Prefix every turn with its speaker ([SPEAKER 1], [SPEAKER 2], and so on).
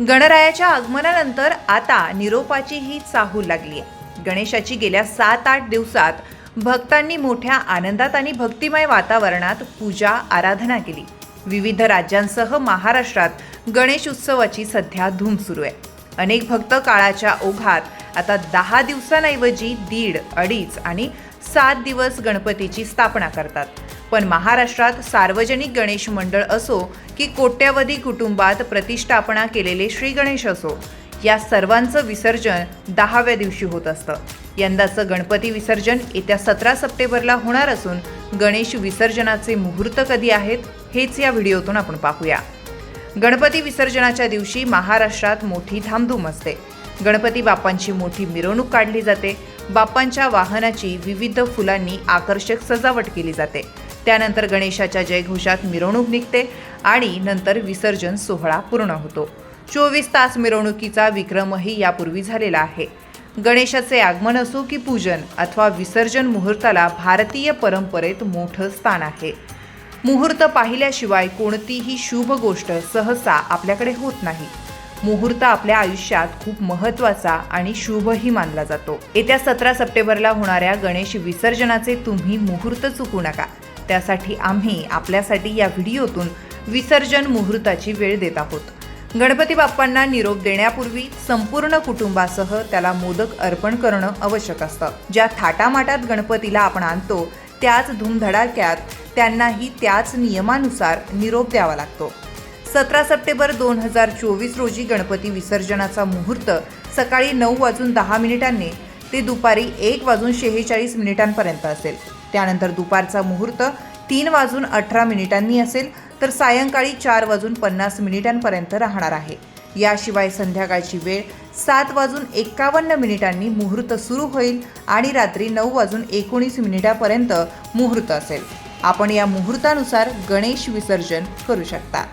[SPEAKER 1] गणरायाच्या आगमनानंतर आता निरोपाची ही चाहूल लागली आहे. गणेशाची गेल्या सात आठ दिवसात भक्तांनी मोठ्या आनंदात आणि भक्तिमय वातावरणात पूजा आराधना केली. विविध राज्यांसह महाराष्ट्रात गणेश उत्सवाची सध्या धूम सुरू आहे. अनेक भक्त काळाच्या ओघात आता दहा दिवसांऐवजी दीड अडीच आणि सात दिवस गणपतीची स्थापना करतात. पण महाराष्ट्रात सार्वजनिक गणेश मंडळ असो की कोट्यवधी कुटुंबात प्रतिष्ठापना केलेले श्री गणेश असो या सर्वांचं विसर्जन दहाव्या दिवशी होत असतं. यंदाचं गणपती विसर्जन येत्या सतरा सप्टेंबरला होणार असून गणेश विसर्जनाचे मुहूर्त कधी आहेत हेच या व्हिडिओतून आपण पाहूया. गणपती विसर्जनाच्या दिवशी महाराष्ट्रात मोठी धामधूम असते. गणपती बाप्पांची मोठी मिरवणूक काढली जाते. बाप्पांच्या वाहनाची विविध फुलांनी आकर्षक सजावट केली जाते. त्यानंतर गणेशाच्या जयघोषात मिरवणूक निघते आणि नंतर विसर्जन सोहळा पूर्ण होतो. चोवीस तास मिरवणुकीचा विक्रमही यापूर्वी झालेला आहे. गणेशाचे आगमन असो की पूजन अथवा विसर्जन मुहूर्ताला भारतीय परंपरेत मोठं स्थान आहे. मुहूर्त पाहिल्याशिवाय कोणतीही शुभ गोष्ट सहसा आपल्याकडे होत नाही. मुहूर्त आपल्या आयुष्यात खूप महत्त्वाचा आणि शुभही मानला जातो. येत्या सतरा सप्टेंबरला होणाऱ्या गणेश विसर्जनाचे तुम्ही मुहूर्त चुकू नका. त्यासाठी आम्ही आपल्यासाठी या व्हिडिओतून विसर्जन मुहूर्ताची वेळ देत आहोत. गणपती बाप्पांना निरोप देण्यापूर्वी संपूर्ण कुटुंबासह त्याला मोदक अर्पण करणं आवश्यक असतं. ज्या थाटामाटात गणपतीला आपण आणतो त्याच धूमधडाक्यात त्यांनाही त्याच नियमानुसार निरोप द्यावा लागतो. सतरा सप्टेंबर दोन हजार चोवीस रोजी गणपती विसर्जनाचा मुहूर्त सकाळी नऊ वाजून दहा मिनिटांनी ते दुपारी एक वाजून शेहेचाळीस मिनिटांपर्यंत असेल. त्यानंतर दुपारचा मुहूर्त तीन वाजून अठरा मिनिटांनी असेल तर सायंकाळी चार वाजून पन्नास मिनिटांपर्यंत राहणार आहे. याशिवाय संध्याकाळची वेळ सात वाजून एक्कावन्न मिनिटांनी मुहूर्त सुरू होईल आणि रात्री नऊ वाजून एकोणीस मिनिटापर्यंत मुहूर्त असेल. आपण या मुहूर्तानुसार गणेश विसर्जन करू शकता.